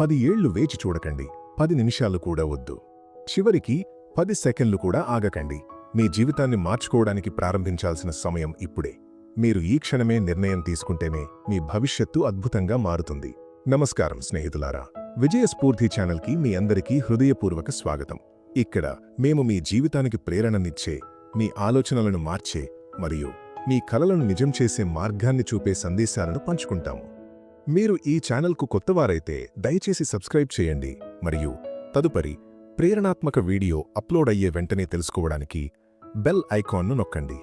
పది ఏళ్ళు వేచి చూడకండి. పది నిమిషాలు కూడా వద్దు. చివరికి పది సెకండ్లు కూడా ఆగకండి. మీ జీవితాన్ని మార్చుకోవడానికి ప్రారంభించాల్సిన సమయం ఇప్పుడే. మీరు ఈ క్షణమే నిర్ణయం తీసుకుంటేనే మీ భవిష్యత్తు అద్భుతంగా మారుతుంది. నమస్కారం స్నేహితులారా. విజయస్ఫూర్తి ఛానల్కి మీ అందరికీ హృదయపూర్వక స్వాగతం. ఇక్కడ మేము మీ జీవితానికి ప్రేరణనిచ్చే మీ ఆలోచనలను మార్చే మరియు మీ కలలను నిజం చేసే మార్గాన్ని చూపే సందేశాలను పంచుకుంటాము. మీరు ఈ ఛానల్కు కొత్తవారైతే దయచేసి సబ్స్క్రైబ్ చేయండి మరియు తదుపరి ప్రేరణాత్మక వీడియో అప్లోడ్ అయ్యే వెంటనే తెలుసుకోవడానికి బెల్ ఐకాన్ను నొక్కండి.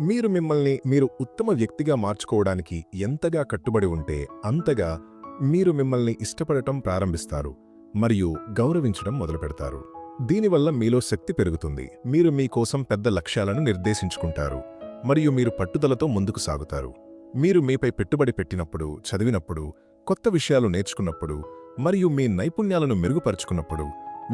మీరు మిమ్మల్ని మీరు ఉత్తమ వ్యక్తిగా మార్చుకోవడానికి ఎంతగా కట్టుబడి ఉంటే అంతగా మీరు మిమ్మల్ని ఇష్టపడటం ప్రారంభిస్తారు మరియు గౌరవించడం మొదలుపెడతారు. దీనివల్ల మీలో శక్తి పెరుగుతుంది. మీరు మీకోసం పెద్ద లక్ష్యాలను నిర్దేశించుకుంటారు మరియు మీరు పట్టుదలతో ముందుకు సాగుతారు. మీరు మీపై పెట్టుబడి పెట్టినప్పుడు చదివినప్పుడు కొత్త విషయాలు నేర్చుకున్నప్పుడు మరియు మీ నైపుణ్యాలను మెరుగుపరుచుకున్నప్పుడు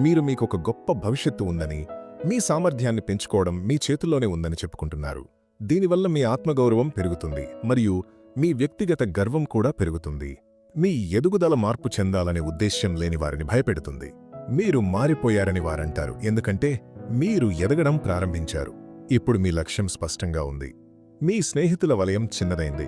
మీరు మీకు ఒక గొప్ప భవిష్యత్తు ఉందని మీ సామర్థ్యాన్ని పెంచుకోవడం మీ చేతుల్లోనే ఉందని చెప్పుకుంటున్నారు. దీనివల్ల మీ ఆత్మగౌరవం పెరుగుతుంది మరియు మీ వ్యక్తిగత గర్వం కూడా పెరుగుతుంది. మీ ఎదుగుదల మార్పు చెందాలనే ఉద్దేశ్యం లేని వారిని భయపెడుతుంది. మీరు మారిపోయారని వారంటారు ఎందుకంటే మీరు ఎదగడం ప్రారంభించారు. ఇప్పుడు మీ లక్ష్యం స్పష్టంగా ఉంది. మీ స్నేహితుల వలయం చిన్నదైంది.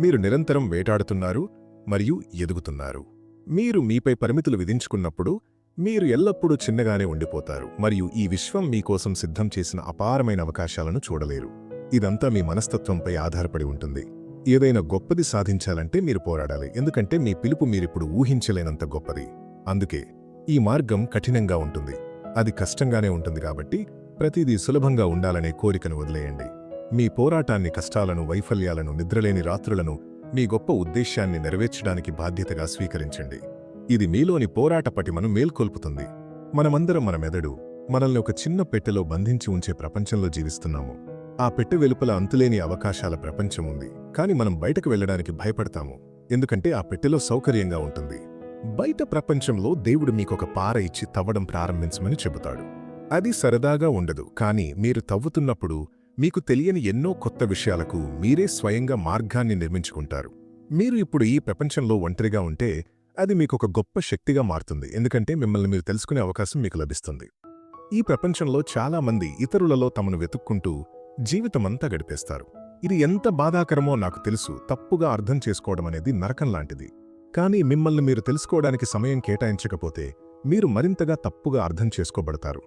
మీరు నిరంతరం వేటాడుతున్నారు మరియు ఎదుగుతున్నారు. మీరు మీపై పరిమితులు విధించుకున్నప్పుడు మీరు ఎల్లప్పుడూ చిన్నగానే ఉండిపోతారు మరియు ఈ విశ్వం మీకోసం సిద్ధం చేసిన అపారమైన అవకాశాలను చూడలేరు. ఇదంతా మీ మనస్తత్వంపై ఆధారపడి ఉంటుంది. ఏదైనా గొప్పది సాధించాలంటే మీరు పోరాడాలి ఎందుకంటే మీ పిలుపు మీరిప్పుడు ఊహించలేనంత గొప్పది. అందుకే ఈ మార్గం కఠినంగా ఉంటుంది. అది కష్టంగానే ఉంటుంది కాబట్టి ప్రతిదీ సులభంగా ఉండాలనే కోరికను వదిలేయండి. మీ పోరాటాన్ని కష్టాలను వైఫల్యాలను నిద్రలేని రాత్రులను మీ గొప్ప ఉద్దేశ్యాన్ని నెరవేర్చడానికి బాధ్యతగా స్వీకరించండి. ఇది మీలోని పోరాట పటిమను మేల్కొల్పుతుంది. మనమందరం మన మెదడు మనల్ని ఒక చిన్న పెట్టెలో బంధించి ఉంచే ప్రపంచంలో జీవిస్తున్నాము. ఆ పెట్టె వెలుపల అంతులేని అవకాశాల ప్రపంచం ఉంది. కాని మనం బయటకు వెళ్ళడానికి భయపడతాము. ఎందుకంటే ఆ పెట్టెలో సౌకర్యంగా ఉంటుంది. బయట ప్రపంచంలో దేవుడు మీకొక పార ఇచ్చి తవ్వడం ప్రారంభించమని చెబుతాడు. అది సరదాగా ఉండదు. కానీ మీరు తవ్వుతున్నప్పుడు మీకు తెలియని ఎన్నో కొత్త విషయాలకు మీరే స్వయంగా మార్గాన్ని నిర్మించుకుంటారు. మీరు ఇప్పుడు ఈ ప్రపంచంలో ఒంటరిగా ఉంటే అది మీకొక గొప్ప శక్తిగా మారుతుంది. ఎందుకంటే మిమ్మల్ని మీరు తెలుసుకునే అవకాశం మీకు లభిస్తుంది. ఈ ప్రపంచంలో చాలా మంది ఇతరులలో తమను వెతుక్కుంటూ జీవితమంతా గడిపేస్తారు. ఇది ఎంత బాధాకరమో నాకు తెలుసు. తప్పుగా అర్థం చేసుకోవడం అనేది నరకం లాంటిది. కానీ మిమ్మల్ని మీరు తెలుసుకోవడానికి సమయం కేటాయించకపోతే మీరు మరింతగా తప్పుగా అర్థం చేసుకోబడతారు.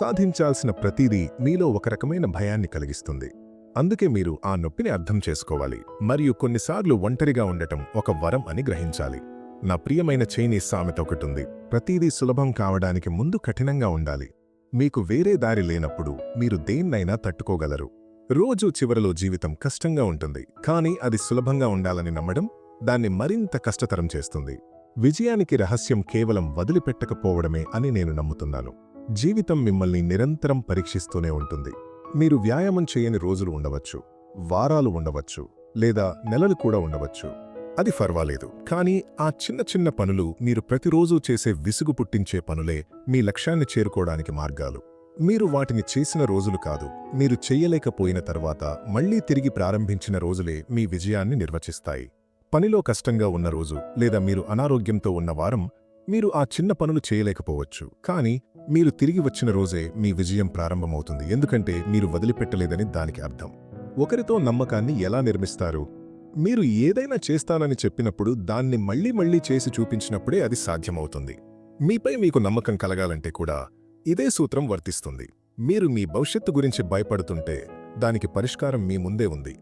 సాధించాల్సిన ప్రతిదీ మీలో ఒక రకమైన భయాన్ని కలిగిస్తుంది. అందుకే మీరు ఆ నొప్పిని అర్థం చేసుకోవాలి. మరియు కొన్నిసార్లు ఒంటరిగా ఉండటం ఒక వరం అని గ్రహించాలి. నా ప్రియమైన చైనీస్ సామెత ఒకటుంది. ప్రతిదీ సులభం కావడానికి ముందు కఠినంగా ఉండాలి. మీకు వేరే దారి లేనప్పుడు మీరు దేన్నైనా తట్టుకోగలరు. రోజు చివరలో జీవితం కష్టంగా ఉంటుంది. కానీ అది సులభంగా ఉండాలని నమ్మడం దాన్ని మరింత కష్టతరం చేస్తుంది. విజయానికి రహస్యం కేవలం వదిలిపెట్టకపోవడమే అని నేను నమ్ముతున్నాను. జీవితం మిమ్మల్ని నిరంతరం పరీక్షిస్తూనే ఉంటుంది. మీరు వ్యాయామం చేయని రోజులు ఉండవచ్చు వారాలు ఉండవచ్చు లేదా నెలలు కూడా ఉండవచ్చు. అది పర్వాలేదు కానీ ఆ చిన్న చిన్న పనులు మీరు ప్రతిరోజూ చేసే విసుగు పుట్టించే పనులే మీ లక్ష్యాన్ని చేరుకోవడానికి మార్గాలు. మీరు వాటిని చేసిన రోజులు కాదు మీరు చెయ్యలేకపోయిన తర్వాత మళ్ళీ తిరిగి ప్రారంభించిన రోజులే మీ విజయాన్ని నిర్వచిస్తాయి. పనిలో కష్టంగా ఉన్న రోజు లేదా మీరు అనారోగ్యంతో ఉన్న వారం మీరు ఆ చిన్న పనులు చేయలేకపోవచ్చు. కానీ మీరు తిరిగి వచ్చిన రోజే మీ విజయం ప్రారంభమవుతుంది. ఎందుకంటే మీరు వదిలిపెట్టలేదని దానికి అర్థం. ఒకరితో నమ్మకాన్ని ఎలా నిర్మిస్తారు? మీరు ఏదైనా చేస్తానని చెప్పినప్పుడు దాన్ని మళ్ళీ మళ్ళీ చేసి చూపించినప్పుడే అది సాధ్యమవుతుంది. మీపై మీకు నమ్మకం కలగాలంటే కూడా ఇదే సూత్రం వర్తిస్తుంది. మీరు మీ భవిష్యత్తు గురించి భయపడుతుంటే దానికి పరిష్కారం మీ ముందే ఉంది.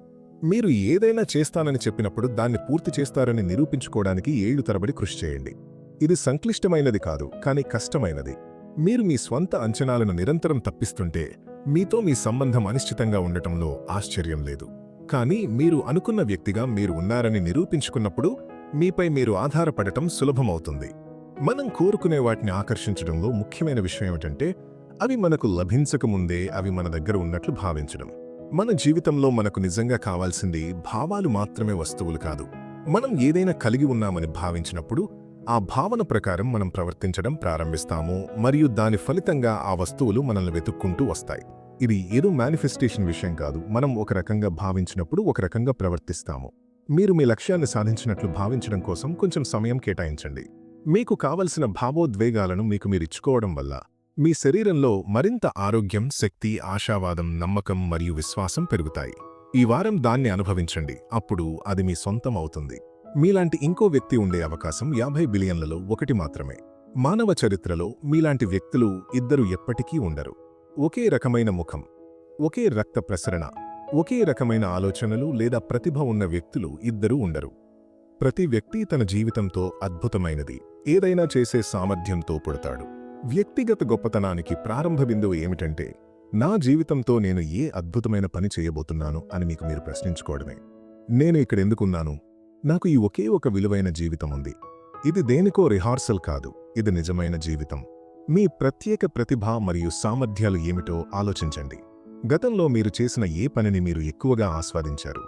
మీరు ఏదైనా చేస్తానని చెప్పినప్పుడు దాన్ని పూర్తి చేస్తారని నిరూపించుకోవడానికి ఏళ్ళు తరబడి కృషి చేయండి. ఇది సంక్లిష్టమైనది కాదు కానీ కష్టమైనది. మీరు మీ స్వంత అంచనాలను నిరంతరం తప్పిస్తుంటే మీతో మీ సంబంధం అనిశ్చితంగా ఉండటంలో ఆశ్చర్యం లేదు. కానీ మీరు అనుకున్న వ్యక్తిగా మీరు ఉన్నారని నిరూపించుకున్నప్పుడు మీపై మీరు ఆధారపడటం సులభమవుతుంది. మనం కోరుకునే వాటిని ఆకర్షించడంలో ముఖ్యమైన విషయం ఏమిటంటే అవి మనకు లభించకముందే అవి మన దగ్గర ఉన్నట్లు భావించడం. మన జీవితంలో మనకు నిజంగా కావాల్సింది భావాలు మాత్రమే వస్తువులు కాదు. మనం ఏదైనా కలిగి ఉన్నామని భావించినప్పుడు ఆ భావన ప్రకారం మనం ప్రవర్తించడం ప్రారంభిస్తాము మరియు దాని ఫలితంగా ఆ వస్తువులు మనల్ని వెతుక్కుంటూ వస్తాయి. ఇది ఏదో మేనిఫెస్టేషన్ విషయం కాదు. మనం ఒక రకంగా భావించినప్పుడు ఒక రకంగా ప్రవర్తిస్తాము. మీరు మీ లక్ష్యాన్ని సాధించినట్లు భావించడం కోసం కొంచెం సమయం కేటాయించండి. మీకు కావలసిన భావోద్వేగాలను మీకు మీరిచ్చుకోవడం వల్ల మీ శరీరంలో మరింత ఆరోగ్యం శక్తి ఆశావాదం నమ్మకం మరియు విశ్వాసం పెరుగుతాయి. ఈ వారం దాన్ని అనుభవించండి. అప్పుడు అది మీ సొంతం అవుతుంది. మీలాంటి ఇంకో వ్యక్తి ఉండే అవకాశం యాభై బిలియన్లలో ఒకటి మాత్రమే. మానవ చరిత్రలో మీలాంటి వ్యక్తులు ఇద్దరు ఎప్పటికీ ఉండరు. ఒకే రకమైన ముఖం ఒకే రక్త ప్రసరణ ఒకే రకమైన ఆలోచనలు లేదా ప్రతిభ ఉన్న వ్యక్తులు ఇద్దరూ ఉండరు. ప్రతి వ్యక్తి తన జీవితంతో అద్భుతమైనది ఏదైనా చేసే సామర్థ్యంతో పుడతాడు. వ్యక్తిగత గొప్పతనానికి ప్రారంభ బిందువు ఏమిటంటే నా జీవితంతో నేను ఏ అద్భుతమైన పని చేయబోతున్నాను అని మీకు మీరు ప్రశ్నించుకోవడమే. నేను ఇక్కడెందుకున్నాను నాకు ఈ ఒకే ఒక విలువైన జీవితం ఉంది. ఇది దేనికో రిహార్సల్ కాదు. ఇది నిజమైన జీవితం. మీ ప్రత్యేక ప్రతిభ మరియు సామర్థ్యాలు ఏమిటో ఆలోచించండి. గతంలో మీరు చేసిన ఏ పనిని మీరు ఎక్కువగా ఆస్వాదించారు?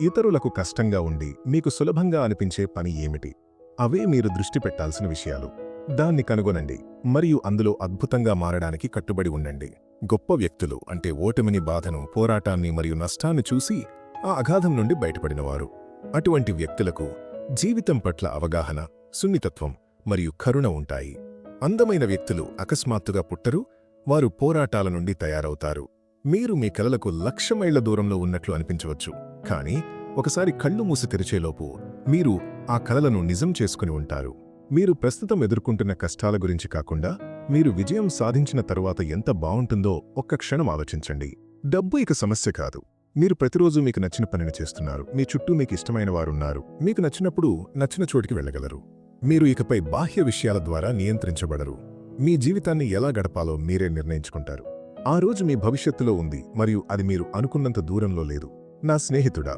ఇతరులకు కష్టంగా ఉండి మీకు సులభంగా అనిపించే పని ఏమిటి? అవే మీరు దృష్టి పెట్టాల్సిన విషయాలు. దాన్ని కనుగొనండి. మరియు అందులో అద్భుతంగా మారడానికి కట్టుబడి ఉండండి. గొప్ప వ్యక్తులు అంటే ఓటమిని బాధను పోరాటాన్ని మరియు నష్టాన్ని చూసి ఆ అగాధం నుండి బయటపడినవారు. అటువంటి వ్యక్తులకు జీవితం పట్ల అవగాహన సున్నితత్వం మరియు కరుణ ఉంటాయి. అందమైన వ్యక్తులు అకస్మాత్తుగా పుట్టరు వారు పోరాటాల నుండి తయారవుతారు. మీరు మీ కలలకు లక్ష మైళ్ళ దూరంలో ఉన్నట్లు అనిపించవచ్చు కానీ ఒకసారి కళ్ళు మూసి తెరిచేలోపు మీరు ఆ కలలను నిజం చేసుకుని ఉంటారు. మీరు ప్రస్తుతం ఎదుర్కొంటున్న కష్టాల గురించి కాకుండా మీరు విజయం సాధించిన తరువాత ఎంత బావుంటుందో ఒక్క క్షణం ఆలోచించండి. డబ్బు ఇక సమస్య కాదు. మీరు ప్రతిరోజు మీకు నచ్చిన పనిని చేస్తున్నారు. మీ చుట్టూ మీకు ఇష్టమైన వారున్నారు. మీకు నచ్చినప్పుడు నచ్చిన చోటికి వెళ్ళగలరు. మీరు ఇకపై బాహ్య విషయాల ద్వారా నియంత్రించబడరు. మీ జీవితాన్ని ఎలా గడపాలో మీరే నిర్ణయించుకుంటారు. ఆ రోజు మీ భవిష్యత్తులో ఉంది మరియు అది మీరు అనుకున్నంత దూరంలో లేదు. నా స్నేహితుడా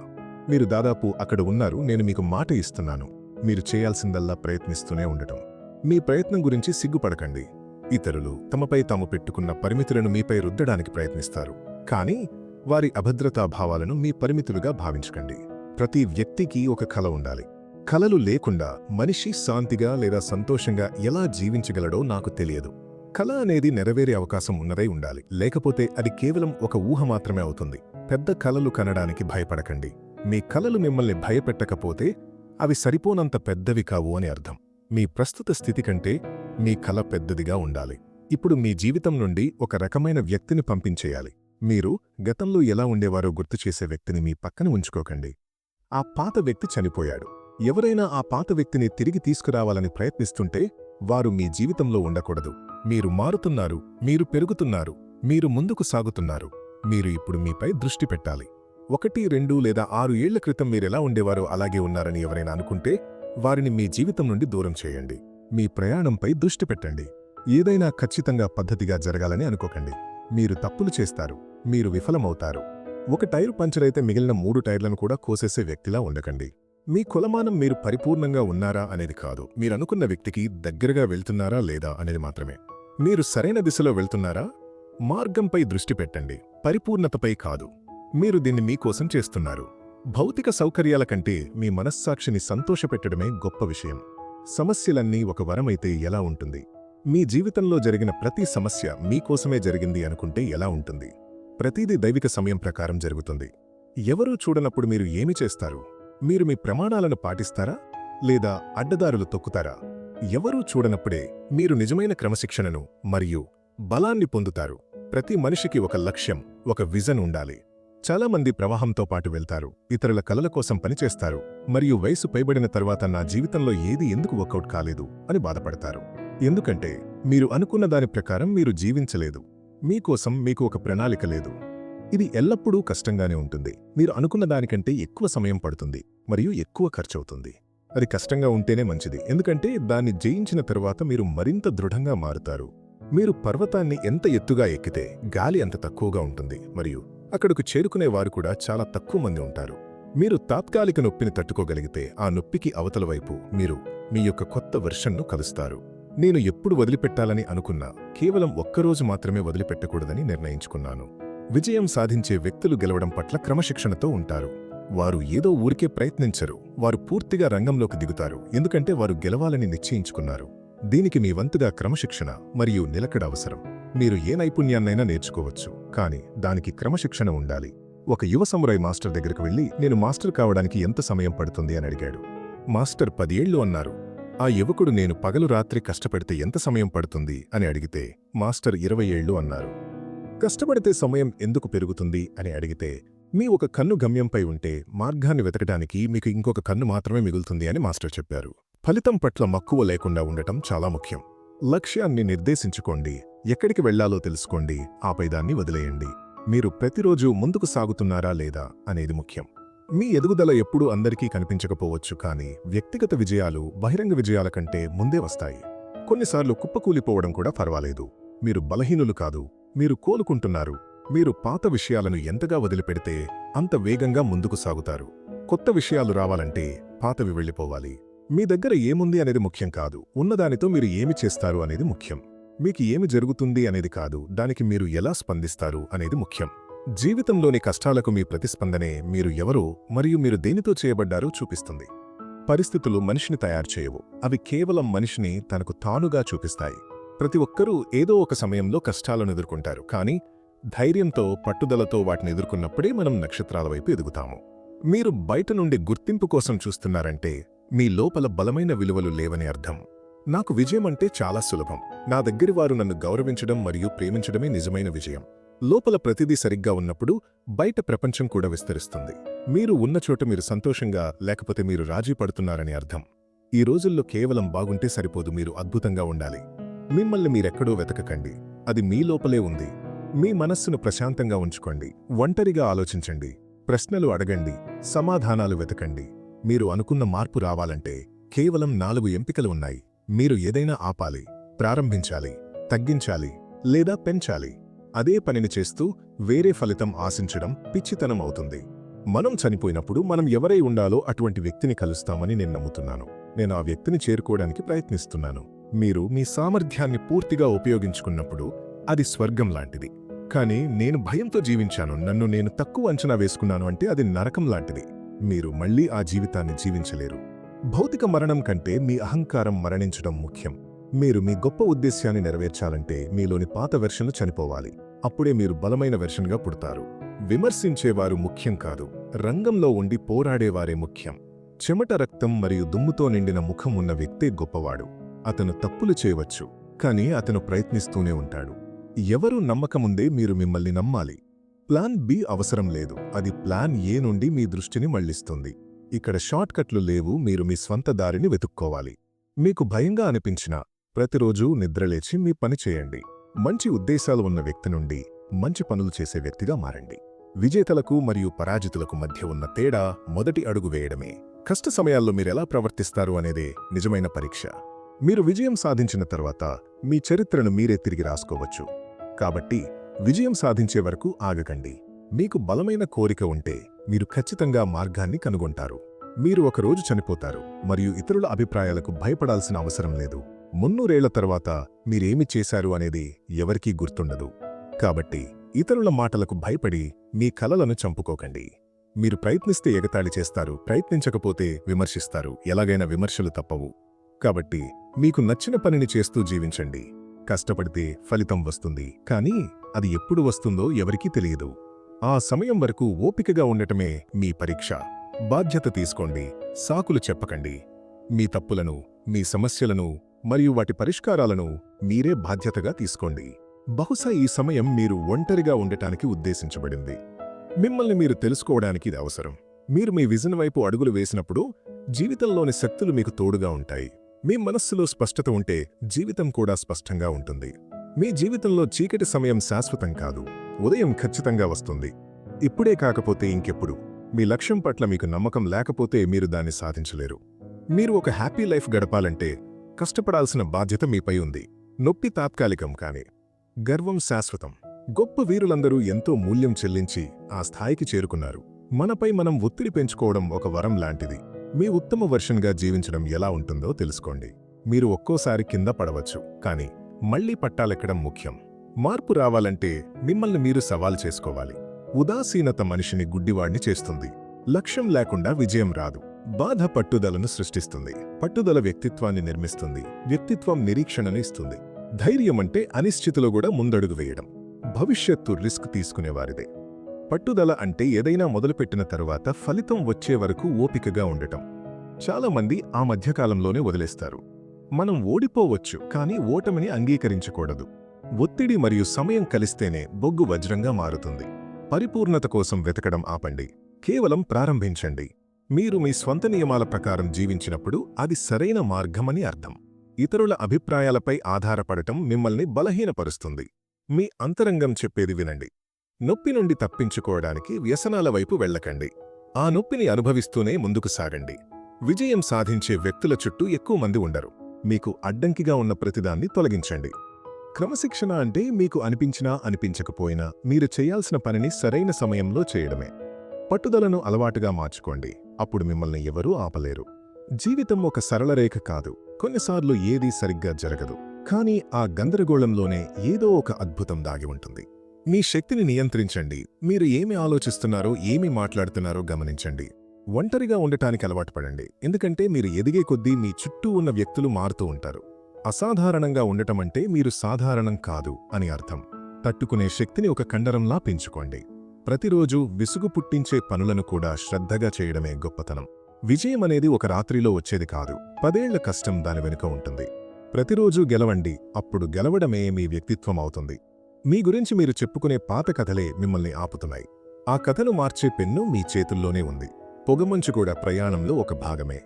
మీరు దాదాపు అక్కడ ఉన్నారు. నేను మీకు మాట ఇస్తున్నాను. మీరు చేయాల్సిందల్లా ప్రయత్నిస్తూనే ఉండటం. మీ ప్రయత్నం గురించి సిగ్గుపడకండి. ఇతరులు తమపై తాము పెట్టుకున్న పరిమితులను మీపై రుద్దడానికి ప్రయత్నిస్తారు. కానీ వారి అభద్రతాభావాలను మీ పరిమితులుగా భావించకండి. ప్రతి వ్యక్తికి ఒక కల ఉండాలి. కలలు లేకుండా మనిషి శాంతిగా లేదా సంతోషంగా ఎలా జీవించగలడో నాకు తెలియదు. కళ అనేది నెరవేరే అవకాశం ఉన్నదై ఉండాలి. లేకపోతే అది కేవలం ఒక ఊహ మాత్రమే అవుతుంది. పెద్ద కలలు కనడానికి భయపడకండి. మీ కలలు మిమ్మల్ని భయపెట్టకపోతే అవి సరిపోనంత పెద్దవి కావు అని అర్థం. మీ ప్రస్తుత స్థితి కంటే మీ కల పెద్దదిగా ఉండాలి. ఇప్పుడు మీ జీవితం నుండి ఒక రకమైన వ్యక్తిని పంపించేయాలి. మీరు గతంలో ఎలా ఉండేవారో గుర్తు చేసే వ్యక్తిని మీ పక్కన ఉంచుకోకండి. ఆ పాత వ్యక్తి చనిపోయాడు. ఎవరైనా ఆ పాత వ్యక్తిని తిరిగి తీసుకురావాలని ప్రయత్నిస్తుంటే వారు మీ జీవితంలో ఉండకూడదు. మీరు మారుతున్నారు మీరు పెరుగుతున్నారు మీరు ముందుకు సాగుతున్నారు. మీరు ఇప్పుడు మీపై దృష్టి పెట్టాలి. ఒకటి రెండు లేదా ఆరు ఏళ్ళ క్రితం మీరెలా ఉండేవారో అలాగే ఉన్నారని ఎవరైనా అనుకుంటే వారిని మీ జీవితం నుండి దూరం చేయండి. మీ ప్రయాణంపై దృష్టి పెట్టండి. ఏదైనా ఖచ్చితంగా పద్ధతిగా జరగాలని అనుకోకండి. మీరు తప్పులు చేస్తారు. మీరు విఫలమవుతారు. ఒక టైరు పంచర్ అయితే మిగిలిన మూడు టైర్లను కూడా కోసేసే వ్యక్తిలా ఉండకండి. మీ కులమానం మీరు పరిపూర్ణంగా ఉన్నారా అనేది కాదు. మీరనుకున్న వ్యక్తికి దగ్గరగా వెళ్తున్నారా లేదా అనేది మాత్రమే. మీరు సరైన దిశలో వెళ్తున్నారా? మార్గంపై దృష్టి పెట్టండి. పరిపూర్ణతపై కాదు. మీరు దీన్ని మీకోసం చేస్తున్నారు. భౌతిక సౌకర్యాల కంటే మీ మనస్సాక్షిని సంతోషపెట్టడమే గొప్ప విషయం. సమస్యలన్నీ ఒక వరమైతే ఎలా ఉంటుంది? మీ జీవితంలో జరిగిన ప్రతి సమస్య మీకోసమే జరిగింది అనుకుంటే ఎలా ఉంటుంది? ప్రతిదీ దైవిక సమయం ప్రకారం జరుగుతుంది. ఎవరూ చూడనప్పుడు మీరు ఏమి చేస్తారు? మీరు మీ ప్రమాణాలను పాటిస్తారా? లేదా అడ్డదారులు తొక్కుతారా? ఎవరూ చూడనప్పుడే మీరు నిజమైన క్రమశిక్షణను మరియు బలాన్ని పొందుతారు. ప్రతి మనిషికి ఒక లక్ష్యం ఒక విజన్ ఉండాలి. చాలామంది ప్రవాహంతో పాటు వెళ్తారు ఇతరుల కలల కోసం పనిచేస్తారు మరియు వయసు పైబడిన తరువాత నా జీవితంలో ఏది ఎందుకు వర్కౌట్ కాలేదు అని బాధపడతారు. ఎందుకంటే మీరు అనుకున్న దాని ప్రకారం మీరు జీవించలేదు. మీకోసం మీకు ఒక ప్రణాళిక లేదు. ఇది ఎల్లప్పుడూ కష్టంగానే ఉంటుంది. మీరు అనుకున్న దానికంటే ఎక్కువ సమయం పడుతుంది మరియు ఎక్కువ ఖర్చవుతుంది. అది కష్టంగా ఉంటేనే మంచిది. ఎందుకంటే దాన్ని జయించిన తరువాత మీరు మరింత దృఢంగా మారుతారు. మీరు పర్వతాన్ని ఎంత ఎత్తుగా ఎక్కితే గాలి అంత తక్కువగా ఉంటుంది మరియు అక్కడకు చేరుకునే వారు కూడా చాలా తక్కువ మంది ఉంటారు. మీరు తాత్కాలిక నొప్పిని తట్టుకోగలిగితే ఆ నొప్పికి అవతల వైపు మీరు మీ యొక్క కొత్త వెర్షన్ను కలుస్తారు. నేను ఎప్పుడు వదిలిపెట్టాలని అనుకున్నా కేవలం ఒక్కరోజు మాత్రమే వదిలిపెట్టకూడదని నిర్ణయించుకున్నాను. విజయం సాధించే వ్యక్తులు గెలవడం పట్ల క్రమశిక్షణతో ఉంటారు. వారు ఏదో ఊరికే ప్రయత్నించరు. వారు పూర్తిగా రంగంలోకి దిగుతారు. ఎందుకంటే వారు గెలవాలని నిశ్చయించుకున్నారు. దీనికి మీ వంతుగా క్రమశిక్షణ మరియు నిలకడ అవసరం. మీరు ఏ నైపుణ్యాన్నైనా నేర్చుకోవచ్చు. కానీ దానికి క్రమశిక్షణ ఉండాలి. ఒక యువ సమురై మాస్టర్ దగ్గరకు వెళ్ళి నేను మాస్టర్ కావడానికి ఎంత సమయం పడుతుంది? అని అడిగాడు. మాస్టర్ పదేళ్ళు అన్నారు. ఆ యువకుడు నేను పగలు రాత్రి కష్టపడితే ఎంత సమయం పడుతుంది అని అడిగితే మాస్టర్ ఇరవై ఏళ్ళు అన్నారు. కష్టపడితే సమయం ఎందుకు పెరుగుతుంది అని అడిగితే మీ ఒక కన్ను గమ్యంపై ఉంటే మార్గాన్ని వెతకడానికి మీకు ఇంకొక కన్ను మాత్రమే మిగులుతుంది అని మాస్టర్ చెప్పారు. ఫలితం పట్ల మక్కువ లేకుండా ఉండటం చాలా ముఖ్యం. లక్ష్యాన్ని నిర్దేశించుకోండి ఎక్కడికి వెళ్ళాలో తెలుసుకోండి ఆపై దాన్ని వదిలేయండి. మీరు ప్రతిరోజు ముందుకు సాగుతున్నారా లేదా అనేది ముఖ్యం. మీ ఎదుగుదల ఎప్పుడూ అందరికీ కనిపించకపోవచ్చు కానీ వ్యక్తిగత విజయాలు బహిరంగ విజయాల కంటే ముందే వస్తాయి. కొన్నిసార్లు కుప్పకూలిపోవడం కూడా పర్వాలేదు. మీరు బలహీనులు కాదు మీరు కోలుకుంటున్నారు. మీరు పాత విషయాలను ఎంతగా వదిలిపెడితే అంత వేగంగా ముందుకు సాగుతారు. కొత్త విషయాలు రావాలంటే పాతవి వెళ్ళిపోవాలి. మీ దగ్గర ఏముంది అనేది ముఖ్యం కాదు. ఉన్నదానితో మీరు ఏమి చేస్తారు అనేది ముఖ్యం. మీకు ఏమి జరుగుతుంది అనేది కాదు. దానికి మీరు ఎలా స్పందిస్తారు అనేది ముఖ్యం. జీవితంలోని కష్టాలకు మీ ప్రతిస్పందనే మీరు ఎవరో మరియు మీరు దేనితో చేయబడ్డారో చూపిస్తుంది. పరిస్థితులు మనిషిని తయారు చేయవు. అవి కేవలం మనిషిని తనకు తానుగా చూపిస్తాయి. ప్రతి ఒక్కరూ ఏదో ఒక సమయంలో కష్టాలను ఎదుర్కొంటారు. కానీ ధైర్యంతో పట్టుదలతో వాటిని ఎదుర్కొన్నప్పుడే మనం నక్షత్రాల వైపు ఎదుగుతాము. మీరు బయట నుండి గుర్తింపు కోసం చూస్తున్నారంటే మీ లోపల బలమైన విలువలు లేవని అర్థం. నాకు విజయం అంటే చాలా సులభం. నా దగ్గరి వారు నన్ను గౌరవించడం మరియు ప్రేమించడమే నిజమైన విజయం. లోపల ప్రతిదీ సరిగ్గా ఉన్నప్పుడు బయట ప్రపంచం కూడా విస్తరిస్తుంది. మీరు ఉన్న చోట మీరు సంతోషంగా లేకపోతే మీరు రాజీ పడుతున్నారని అర్థం. ఈ రోజుల్లో కేవలం బాగుంటే సరిపోదు మీరు అద్భుతంగా ఉండాలి. మిమ్మల్ని మీరెక్కడో వెతకకండి. అది మీ లోపలే ఉంది. మీ మనస్సును ప్రశాంతంగా ఉంచుకోండి. ఒంటరిగా ఆలోచించండి. ప్రశ్నలు అడగండి. సమాధానాలు వెతకండి. మీరు అనుకున్న మార్పు రావాలంటే కేవలం నాలుగు ఎంపికలు ఉన్నాయి. మీరు ఏదైనా ఆపాలి ప్రారంభించాలి తగ్గించాలి లేదా పెంచాలి. అదే పనిని చేస్తూ వేరే ఫలితం ఆశించడం పిచ్చితనం అవుతుంది. మనం చనిపోయినప్పుడు మనం ఎవరై ఉండాలో అటువంటి వ్యక్తిని కలుస్తామని నేను నమ్ముతున్నాను. నేను ఆ వ్యక్తిని చేరుకోవడానికి ప్రయత్నిస్తున్నాను. మీరు మీ సామర్థ్యాన్ని పూర్తిగా ఉపయోగించుకున్నప్పుడు అది స్వర్గం లాంటిది. కానీ నేను భయంతో జీవించాను. నన్ను నేను తక్కువ అంచనా వేసుకున్నాను అంటే అది నరకం లాంటిది. మీరు మళ్ళీ ఆ జీవితాన్ని జీవించలేరు. భౌతిక మరణం కంటే మీ అహంకారం మరణించడం ముఖ్యం. మీరు మీ గొప్ప ఉద్దేశ్యాన్ని నెరవేర్చాలంటే మీలోని పాత వెర్షన్లు చనిపోవాలి. అప్పుడే మీరు బలమైన వెర్షన్గా పుడతారు. విమర్శించేవారు ముఖ్యం కాదు. రంగంలో ఉండి పోరాడేవారే ముఖ్యం. చెమట రక్తం మరియు దుమ్ముతో నిండిన ముఖం ఉన్న వ్యక్తే గొప్పవాడు. అతను తప్పులు చేయవచ్చు కానీ అతను ప్రయత్నిస్తూనే ఉంటాడు. ఎవరు నమ్మకముందే మీరు మిమ్మల్ని నమ్మాలి. ప్లాన్ బి అవసరం లేదు. అది ప్లాన్ ఏ నుండి మీ దృష్టిని మళ్ళిస్తుంది ఇక్కడ షార్ట్కట్లు లేవు మీరు మీ స్వంత దారిని వెతుక్కోవాలి. మీకు భయంగా అనిపించినా ప్రతిరోజూ నిద్రలేచి మీ పని చేయండి. మంచి ఉద్దేశాలు ఉన్న వ్యక్తి నుండి మంచి పనులు చేసే వ్యక్తిగా మారండి. విజేతలకు మరియు పరాజితులకు మధ్య ఉన్న తేడా మొదటి అడుగు వేయడమే. కష్ట సమయాల్లో మీరెలా ప్రవర్తిస్తారు అనేదే నిజమైన పరీక్ష. మీరు విజయం సాధించిన తర్వాత మీ చరిత్రను మీరే తిరిగి రాసుకోవచ్చు. కాబట్టి విజయం సాధించే వరకు ఆగకండి. మీకు బలమైన కోరిక ఉంటే మీరు ఖచ్చితంగా మార్గాన్ని కనుగొంటారు. మీరు ఒకరోజు చనిపోతారు మరియు ఇతరుల అభిప్రాయాలకు భయపడాల్సిన అవసరం లేదు. మున్నూరేళ్ళ తర్వాత మీరేమి చేశారు అనేది ఎవరికీ గుర్తుండదు. కాబట్టి ఇతరుల మాటలకు భయపడి మీ కలలను చంపుకోకండి. మీరు ప్రయత్నిస్తే ఎగతాళి చేస్తారు ప్రయత్నించకపోతే విమర్శిస్తారు ఎలాగైనా విమర్శలు తప్పవు. కాబట్టి మీకు నచ్చిన పనిని చేస్తూ జీవించండి. కష్టపడితే ఫలితం వస్తుంది కానీ అది ఎప్పుడు వస్తుందో ఎవరికీ తెలియదు. ఆ సమయం వరకు ఓపికగా ఉండటమే మీ పరీక్ష. బాధ్యత తీసుకోండి సాకులు చెప్పకండి. మీ తప్పులను మీ సమస్యలను మరియు వాటి పరిష్కారాలను మీరే బాధ్యతగా తీసుకోండి. బహుశా ఈ సమయం మీరు ఒంటరిగా ఉండటానికి ఉద్దేశించబడింది. మిమ్మల్ని మీరు తెలుసుకోవడానికి ఇది అవసరం. మీరు మీ విజన్ వైపు అడుగులు వేసినప్పుడు జీవితంలోని శక్తులు మీకు తోడుగా ఉంటాయి. మీ మనస్సులో స్పష్టత ఉంటే జీవితం కూడా స్పష్టంగా ఉంటుంది. మీ జీవితంలో చీకటి సమయం శాశ్వతం కాదు. ఉదయం ఖచ్చితంగా వస్తుంది. ఇప్పుడే కాకపోతే ఇంకెప్పుడు. మీ లక్ష్యం పట్ల మీకు నమ్మకం లేకపోతే మీరు దాన్ని సాధించలేరు. మీరు ఒక హ్యాపీ లైఫ్ గడపాలంటే కష్టపడాల్సిన బాధ్యత మీపై ఉంది. నొప్పి తాత్కాలికం కాని గర్వం శాశ్వతం. గొప్ప వీరులందరూ ఎంతో మూల్యం చెల్లించి ఆ స్థాయికి చేరుకున్నారు. మనపై మనం ఒత్తిడి పెంచుకోవడం ఒక వరం లాంటిది. మీ ఉత్తమ వర్షన్గా జీవించడం ఎలా ఉంటుందో తెలుసుకోండి. మీరు ఒక్కోసారి కింద పడవచ్చు కానీ మళ్ళీ పట్టాలెక్కడం ముఖ్యం. మార్పు రావాలంటే మిమ్మల్ని మీరు సవాల్ చేసుకోవాలి. ఉదాసీనత మనిషిని గుడ్డివాణ్ణి చేస్తుంది. లక్ష్యం లేకుండా విజయం రాదు. బాధ పట్టుదలను సృష్టిస్తుంది. పట్టుదల వ్యక్తిత్వాన్ని నిర్మిస్తుంది. వ్యక్తిత్వం నిరీక్షణను ఇస్తుంది. ధైర్యం అంటే అనిశ్చితిలో కూడా ముందడుగు వేయడం. భవిష్యత్తు రిస్క్ తీసుకునేవారిదే పట్టుదల అంటే ఏదైనా మొదలుపెట్టిన తరువాత ఫలితం వచ్చే వరకు ఓపికగా ఉండటం. చాలామంది ఆ మధ్యకాలంలోనే వదిలేస్తారు. మనం ఓడిపోవచ్చు కానీ ఓటమిని అంగీకరించకూడదు. ఒత్తిడి మరియు సమయం కలిస్తేనే బొగ్గు వజ్రంగా మారుతుంది. పరిపూర్ణత కోసం వెతకడం ఆపండి. కేవలం ప్రారంభించండి. మీరు మీ స్వంత నియమాల ప్రకారం జీవించినప్పుడు అది సరైన మార్గమని అర్థం. ఇతరుల అభిప్రాయాలపై ఆధారపడటం మిమ్మల్ని బలహీనపరుస్తుంది. మీ అంతరంగం చెప్పేది వినండి. నొప్పి నుండి తప్పించుకోవడానికి వ్యసనాల వైపు వెళ్ళకండి. ఆ నొప్పిని అనుభవిస్తూనే ముందుకు సాగండి. విజయం సాధించే వ్యక్తుల చుట్టూ ఎక్కువ మంది ఉండరు. మీకు అడ్డంకిగా ఉన్న ప్రతిదాన్ని తొలగించండి. క్రమశిక్షణ అంటే మీకు అనిపించినా అనిపించకపోయినా మీరు చేయాల్సిన పనిని సరైన సమయంలో చేయడమే. పట్టుదలను అలవాటుగా మార్చుకోండి. అప్పుడు మిమ్మల్ని ఎవరూ ఆపలేరు. జీవితం ఒక సరళ రేఖ కాదు. కొన్నిసార్లు ఏదీ సరిగ్గా జరగదు. కానీ ఆ గందరగోళంలోనే ఏదో ఒక అద్భుతం దాగి ఉంటుంది. మీ శక్తిని నియంత్రించండి. మీరు ఏమి ఆలోచిస్తున్నారో ఏమి మాట్లాడుతున్నారో గమనించండి. ఒంటరిగా ఉండటానికి అలవాటు పడండి. ఎందుకంటే మీరు ఎదిగే కొద్దీ మీ చుట్టూ ఉన్న వ్యక్తులు మారుతూ ఉంటారు. అసాధారణంగా ఉండటమంటే మీరు సాధారణం కాదు అని అర్థం. తట్టుకునే శక్తిని ఒక కండరంలా పెంచుకోండి. ప్రతిరోజు విసుగు పుట్టించే పనులను కూడా శ్రద్ధగా చేయడమే గొప్పతనం. విజయం అనేది ఒక రాత్రిలో వచ్చేది కాదు. పదేళ్ళ కష్టం దాని వెనుక ఉంటుంది. ప్రతిరోజూ గెలవండి అప్పుడు గెలవడమే మీ వ్యక్తిత్వం అవుతుంది. మీ గురించి మీరు చెప్పుకునే పాత కథలే మిమ్మల్ని ఆపుతున్నాయి. ఆ కథను మార్చే పెన్ను మీ చేతుల్లోనే ఉంది. పొగమంచు కూడా ప్రయాణంలో ఒక భాగమే.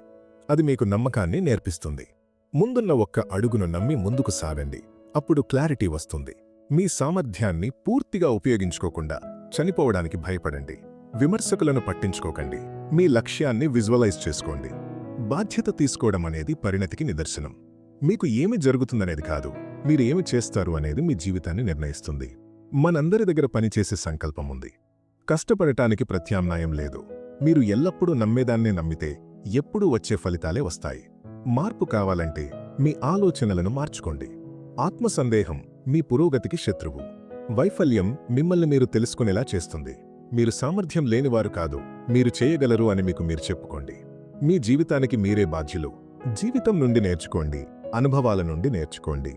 అది మీకు నమ్మకాన్ని నేర్పిస్తుంది. ముందున్న ఒక్క అడుగును నమ్మి ముందుకు సాగండి. అప్పుడు క్లారిటీ వస్తుంది. మీ సామర్థ్యాన్ని పూర్తిగా ఉపయోగించుకోకుండా చనిపోవడానికి భయపడండి. విమర్శకులను పట్టించుకోకండి. మీ లక్ష్యాన్ని విజువలైజ్ చేసుకోండి. బాధ్యత తీసుకోవడం అనేది పరిణతికి నిదర్శనం. మీకు ఏమి జరుగుతుందనేది కాదు. మీరు ఏమి చేస్తారు అనేది మీ జీవితాన్ని నిర్ణయిస్తుంది. మనందరి దగ్గర పనిచేసే సంకల్పం ఉంది. కష్టపడటానికి ప్రత్యామ్నాయం లేదు. మీరు ఎల్లప్పుడూ నమ్మేదాన్నే నమ్మితే ఎప్పుడూ వచ్చే ఫలితాలే వస్తాయి. మార్పు కావాలంటే మీ ఆలోచనలను మార్చుకోండి. ఆత్మసందేహం మీ పురోగతికి శత్రువు. వైఫల్యం మిమ్మల్ని మీరు తెలుసుకునేలా చేస్తుంది. మీరు సామర్థ్యం లేనివారు కాదు మీరు చేయగలరు అని మీకు మీరు చెప్పుకోండి. మీ జీవితానికి మీరే బాధ్యులు. జీవితం నుండి నేర్చుకోండి అనుభవాల నుండి నేర్చుకోండి.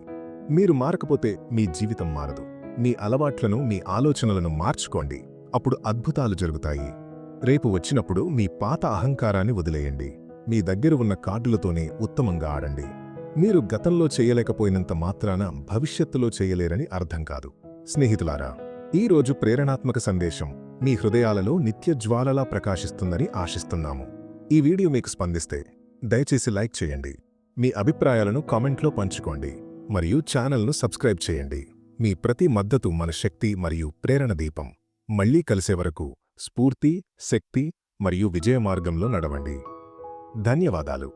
మీరు మారకపోతే మీ జీవితం మారదు. మీ అలవాట్లను మీ ఆలోచనలను మార్చుకోండి. అప్పుడు అద్భుతాలు జరుగుతాయి. రేపు వచ్చినప్పుడు మీ పాత అహంకారాన్ని వదిలేయండి. మీ దగ్గర ఉన్న కార్డులతోనే ఉత్తమంగా ఆడండి. మీరు గతంలో చేయలేకపోయినంత మాత్రాన భవిష్యత్తులో చేయలేరని అర్థం కాదు. స్నేహితులారా ఈ రోజు ప్రేరణాత్మక సందేశం మీ హృదయాలలో నిత్య జ్వాలలా ప్రకాశిస్తుందని ఆశిస్తున్నాము. ఈ వీడియో మీకు స్పందిస్తే దయచేసి లైక్ చేయండి. మీ అభిప్రాయాలను కామెంట్లో పంచుకోండి మరియు ఛానల్ను సబ్స్క్రైబ్ చేయండి. మీ ప్రతి మద్దతు మన శక్తి మరియు ప్రేరణ దీపం. మళ్ళీ కలిసే వరకు స్ఫూర్తి శక్తి మరియు విజయ మార్గంలో నడవండి. ధన్యవాదాలు.